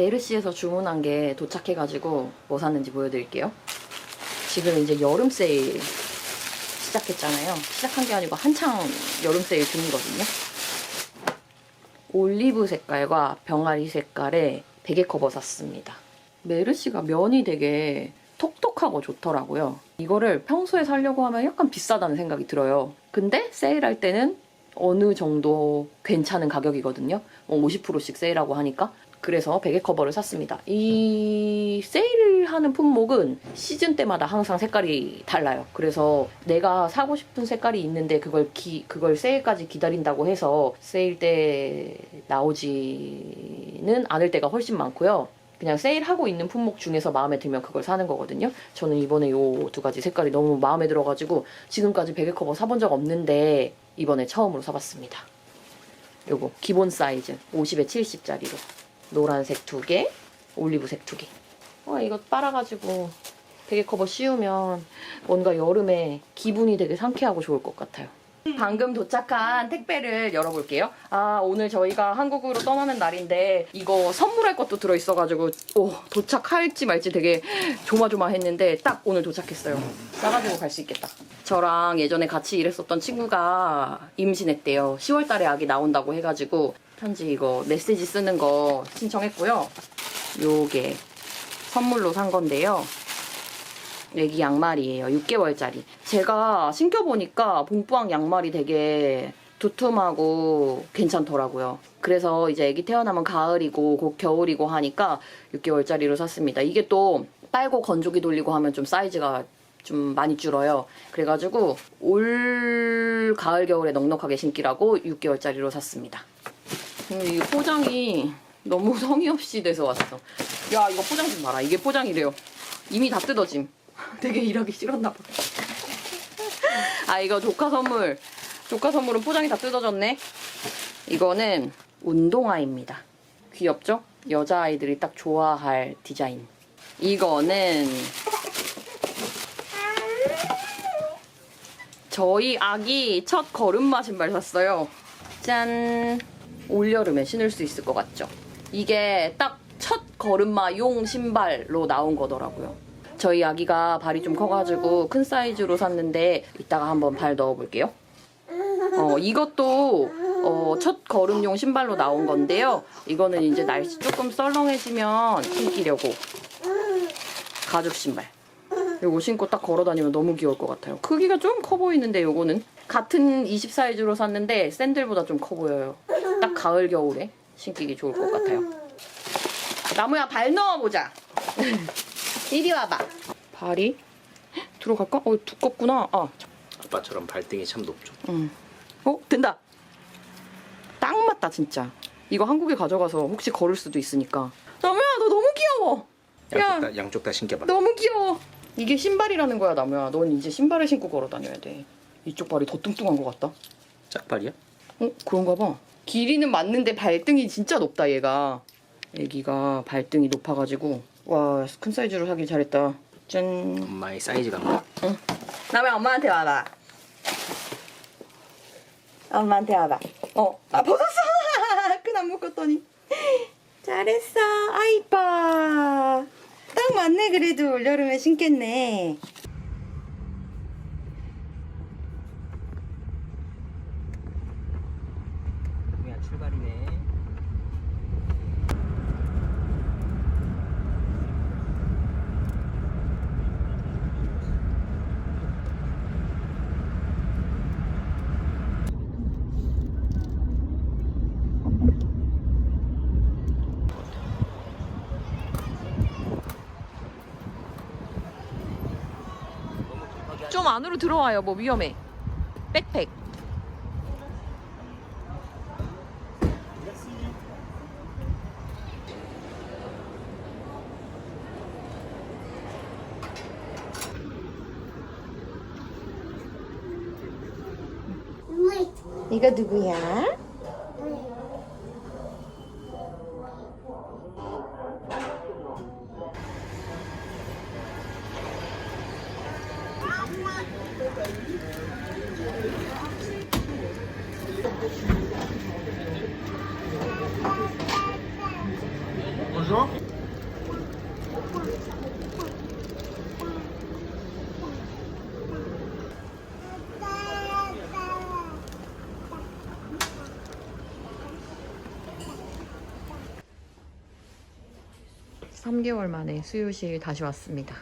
메르시에서 주문한 게 도착해가지고 뭐 샀는지 보여드릴게요. 지금 이제 여름 세일 시작했잖아요. 시작한 게 아니고 한창 여름 세일 중이거든요. 올리브 색깔과 병아리 색깔의 베개 커버 샀습니다. 메르시가 면이 되게 톡톡하고 좋더라고요. 이거를 평소에 사려고 하면 약간 비싸다는 생각이 들어요. 근데 세일할 때는 어느 정도 괜찮은 가격이거든요. 50%씩 세일하고 하니까. 그래서 베개 커버를 샀습니다. 이 세일을 하는 품목은 시즌 때마다 항상 색깔이 달라요. 그래서 내가 사고 싶은 색깔이 있는데 그걸 기, 그걸 세일까지 기다린다고 해서 세일 때 나오지는 않을 때가 훨씬 많고요. 그냥 세일하고 있는 품목 중에서 마음에 들면 그걸 사는 거거든요. 저는 이번에 요 두 가지 색깔이 너무 마음에 들어가지고 지금까지 베개 커버 사본 적 없는데 이번에 처음으로 사봤습니다. 요거 기본 사이즈 50에 70짜리로 노란색 두 개, 올리브색 두 개. 와 이거 빨아가지고 베개 커버 씌우면 뭔가 여름에 기분이 되게 상쾌하고 좋을 것 같아요. 방금 도착한 택배를 열어볼게요. 아 오늘 저희가 한국으로 떠나는 날인데 이거 선물할 것도 들어있어가지고 오 도착할지 말지 되게 조마조마했는데 딱 오늘 도착했어요. 싸가지고 갈 수 있겠다. 저랑 예전에 같이 일했었던 친구가 임신했대요. 10월 달에 아기 나온다고 해가지고 편지 이거 메시지 쓰는 거 신청했고요. 요게 선물로 산 건데요. 애기 양말이에요. 6개월짜리. 제가 신겨보니까 봉뿌왕 양말이 되게 두툼하고 괜찮더라고요. 그래서 이제 애기 태어나면 가을이고 곧 겨울이고 하니까 6개월짜리로 샀습니다. 이게 또 빨고 건조기 돌리고 하면 좀 사이즈가 좀 많이 줄어요. 그래가지고 올 가을 겨울에 넉넉하게 신기라고 6개월짜리로 샀습니다. 근데 이 포장이 너무 성의 없이 돼서 왔어. 야 이거 포장 좀 봐라. 이게 포장이래요. 이미 다 뜯어짐. 되게 일하기 싫었나 봐. 아 이거 조카 선물. 조카 선물은 포장이 다 뜯어졌네. 이거는 운동화입니다. 귀엽죠? 여자아이들이 딱 좋아할 디자인. 이거는 저희 아기 첫 걸음마 신발 샀어요. 짠. 올여름에 신을 수 있을 것 같죠? 이게 딱 첫 걸음마 용 신발로 나온 거더라고요. 저희 아기가 발이 좀 커가지고 큰 사이즈로 샀는데 이따가 한번 발 넣어볼게요. 어, 이것도 어, 첫 걸음용 신발로 나온 건데요. 이거는 이제 날씨 조금 썰렁해지면 신기려고 가죽 신발. 요거 신고 딱 걸어 다니면 너무 귀여울 것 같아요. 크기가 좀 커 보이는데 요거는 같은 20 사이즈로 샀는데 샌들보다 좀 커 보여요. 딱 가을 겨울에 신기기 좋을 것 같아요. 나무야 발 넣어보자. 이리 와봐. 발이 들어갈까? 어 두껍구나. 아, 아빠처럼 발등이 참 높죠. 응. 어 된다. 딱 맞다 진짜. 이거 한국에 가져가서 혹시 걸을 수도 있으니까. 나무야 너 너무 귀여워. 야. 양쪽 다, 양쪽 다 신겨봐. 너무 귀여워. 이게 신발이라는 거야, 나무야. 넌 이제 신발을 신고 걸어 다녀야 돼. 이쪽 발이 더 뚱뚱한 것 같다. 짝발이야? 어, 그런가 봐. 길이는 맞는데 발등이 진짜 높다, 얘가. 애기가 발등이 높아가지고. 와, 큰 사이즈로 사길 잘했다. 짠. 엄마의 사이즈가 뭐? 나무야, 엄마한테 와봐. 엄마한테 와봐. 어, 아, 벗었어! 끈안 묶었더니. 잘했어. 아, 이뻐. 딱 맞네, 그래도. 올여름에 신겠네. 안으로 들어와요. 뭐 위험해. 백팩. 이거 누구야? 3개월 만에 수요실 다시 왔습니다.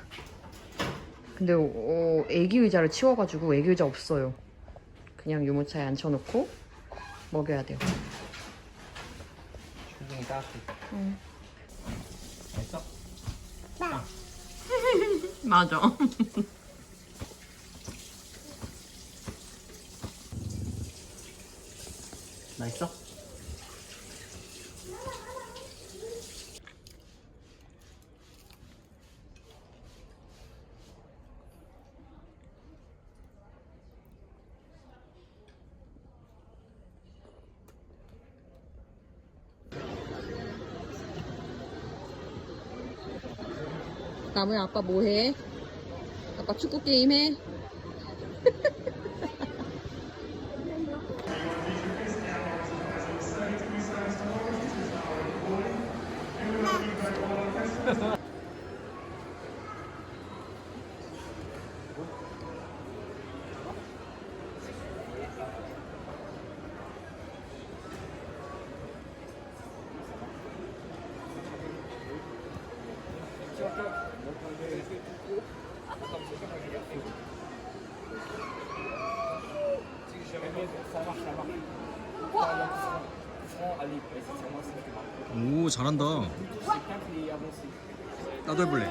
근데 어, 어, 애기 의자를 치워가지고 애기 의자 없어요. 그냥 유모차에 앉혀놓고 먹여야 돼요. 충분히 따뜻해. 응. 됐어? 아. 맞아. 맛있어? 나무야 아빠 뭐해? 아빠 축구 게임 해? 오 잘한다. 나도 해볼래.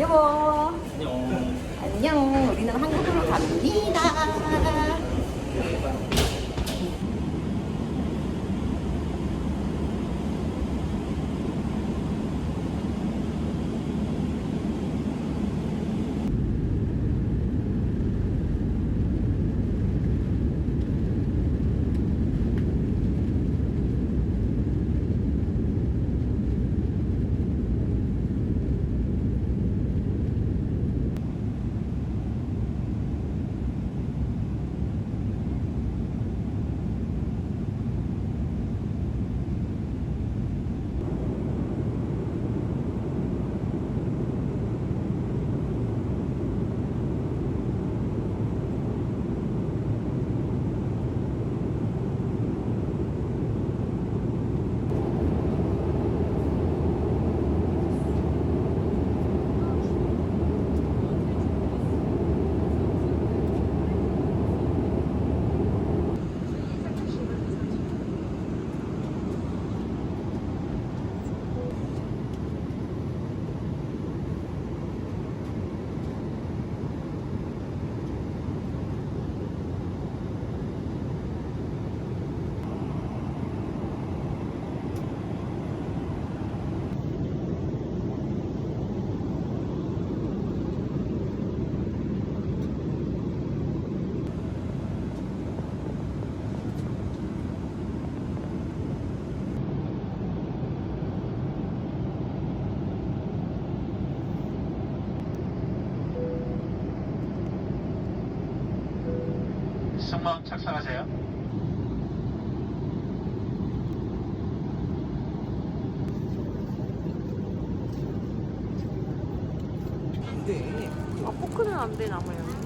여보 안녕. 안녕 우리는 한국으로 갑니다 승무원 착석하세요. 아 포크는 안돼 나무야.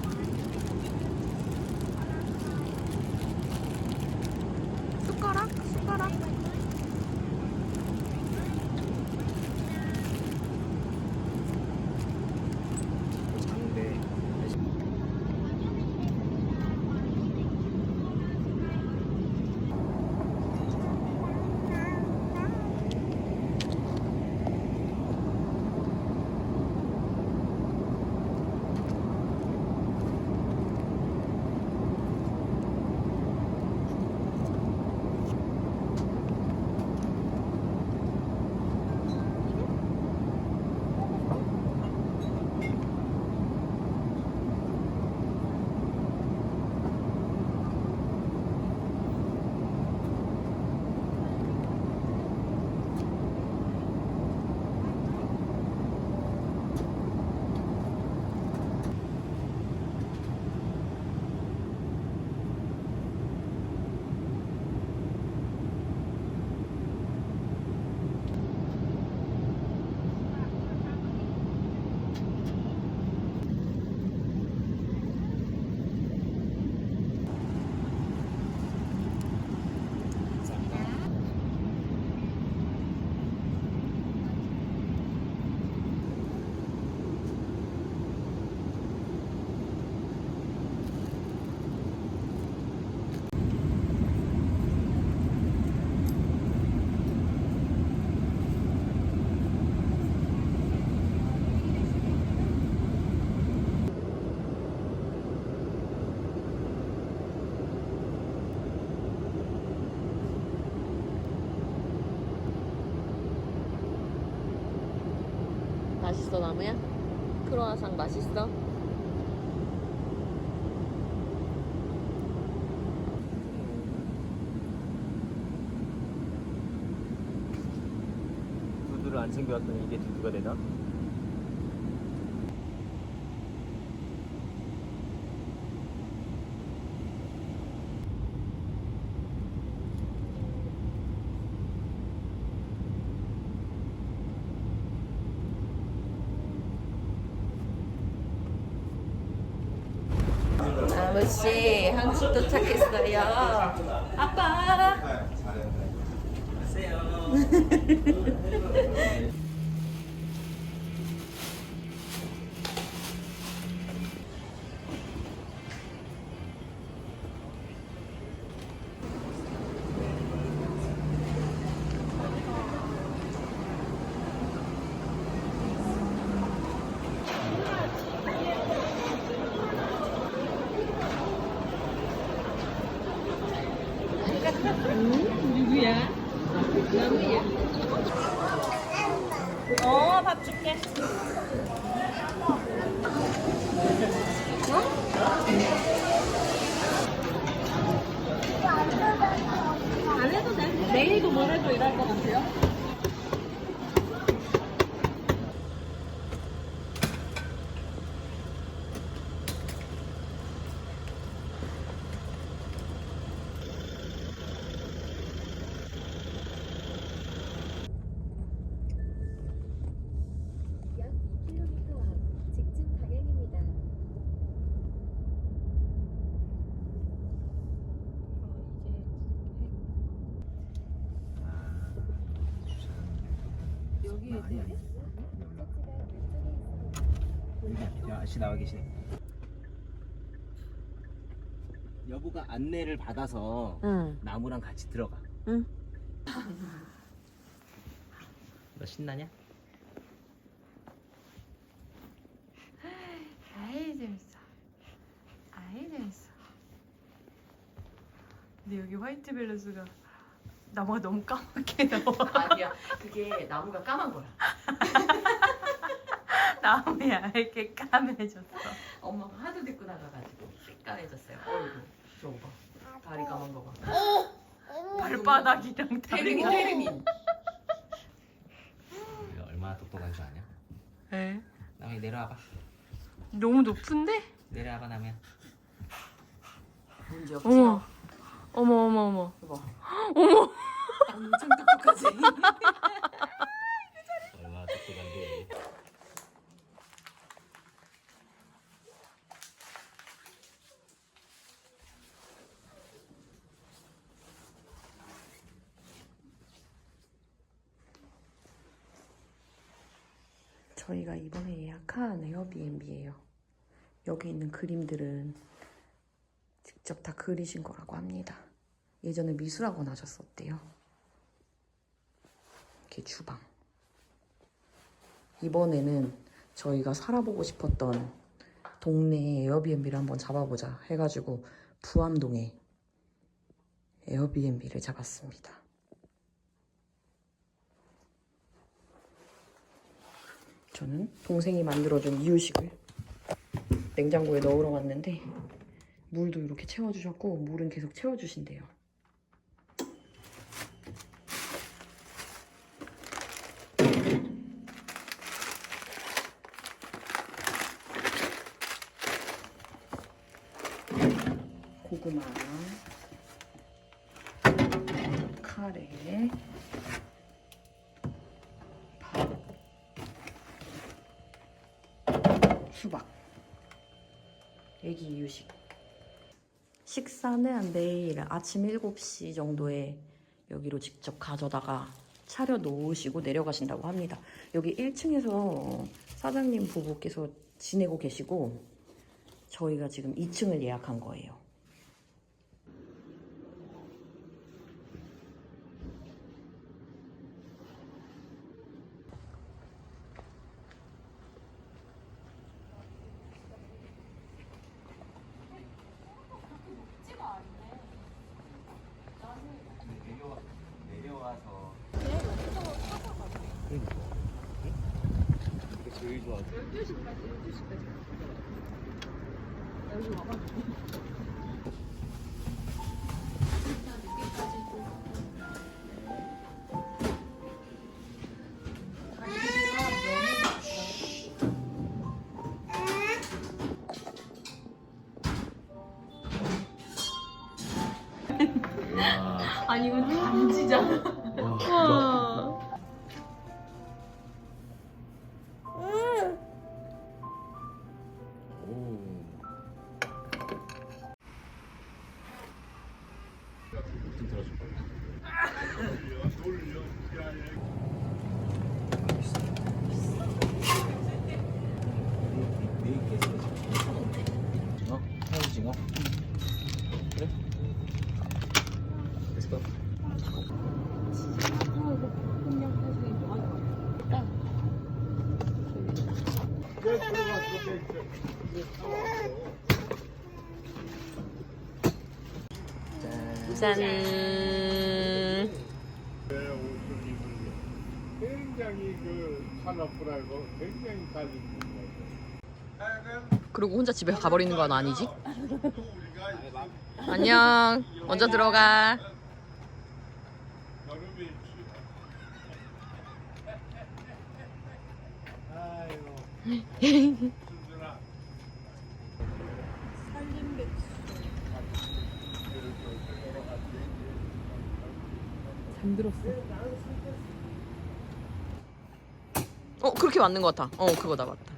맛있어 나무야? 크로아상 맛있어? 두두를 안 챙겨왔더니 이게 두두가 되나? 아무씨 한국 도착했어요. 아빠. 어, 밥 줄게. 안 해도 돼. 내일도 모레도 일할 것 같아요. 약 2km 앞 직진 방향입니다. 여기에 대해? 목적지가 왼쪽에 있습니다. 야, 아저씨 나와 계시네. 여보가 안내를 받아서 응. 나무랑 같이 들어가. 응. 너 신나냐? 아이 재밌어. 아이 재밌어. 근데 여기 화이트 밸런스가 나무가 너무 까맣게 나와. 아니야. 그게 나무가 까만 거야. 나무에 얇게 까매졌어. 엄마가 하도 데리고 나가가지고 삐까해졌어요. 어이구. 저거 봐. 다리 까만 거 봐. 발바닥이랑 테르민 다리가. 테르민. 얼마나 똑똑한 줄 아냐? 에? 나미 내려와봐. 너무 높은데? 내려와봐 나미야. 문제 없지. 어머. 어머 어머 어머. 이거 봐. 어머. 엄청 똑똑하지. 얼마나 똑똑한데. 저희가 이번에 예약한 에어비앤비예요. 여기 있는 그림들은 직접 다 그리신 거라고 합니다. 예전에 미술학원 하셨었대요. 이렇게 주방. 이번에는 저희가 살아보고 싶었던 동네에 에어비앤비를 한번 잡아보자 해가지고 부암동에 에어비앤비를 잡았습니다. 저는 동생이 만들어준 이유식을 냉장고에 넣으러 왔는데 물도 이렇게 채워주셨고 물은 계속 채워주신대요. 애기 이유식. 식사는 내일 아침 7시 정도에 여기로 직접 가져다가 차려 놓으시고 내려가신다고 합니다. 여기 1층에서 사장님 부부께서 지내고 계시고 저희가 지금 2층을 예약한 거예요. 내려와 내려와서. 이게 아니 이건 단지잖아. 짠. 굉장히 그 산업부라고 굉장히 잘 입는 거예요. 그리고 혼자 집에 가버리는 건 아니지? 안녕. 먼저 들어가. 여름에 아유. 순순아. 어 그렇게 맞는 것 같아. 어 그거다 맞다.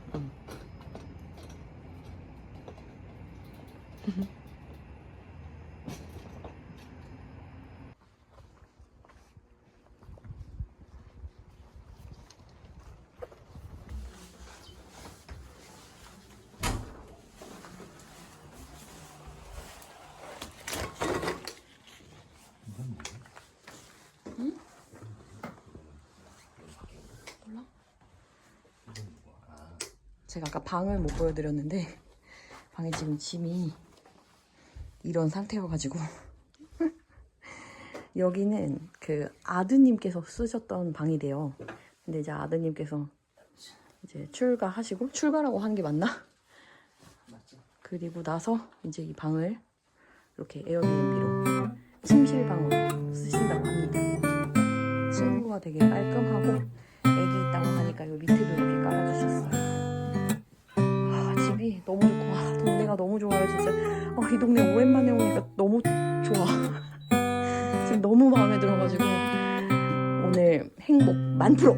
제가 아까 방을 못 보여드렸는데 방에 지금 짐이 이런 상태여가지고 여기는 그 아드님께서 쓰셨던 방이래요. 근데 이제 아드님께서 이제 출가하시고 출가라고 하는 게 맞나? 그리고 나서 이제 이 방을 이렇게 에어비앤비로 침실방으로 쓰신다고 합니다. 친구가 되게 깔끔하고 애기 있다고 하니까 요 밑에도 이렇게 깔아주셨어요. 아, 집이 너무 좋고 아, 동네가 너무 좋아요 진짜. 아, 이 동네 오랜만에 오니까 너무 좋아. 지금 너무 마음에 들어가지고 오늘 행복 만 프로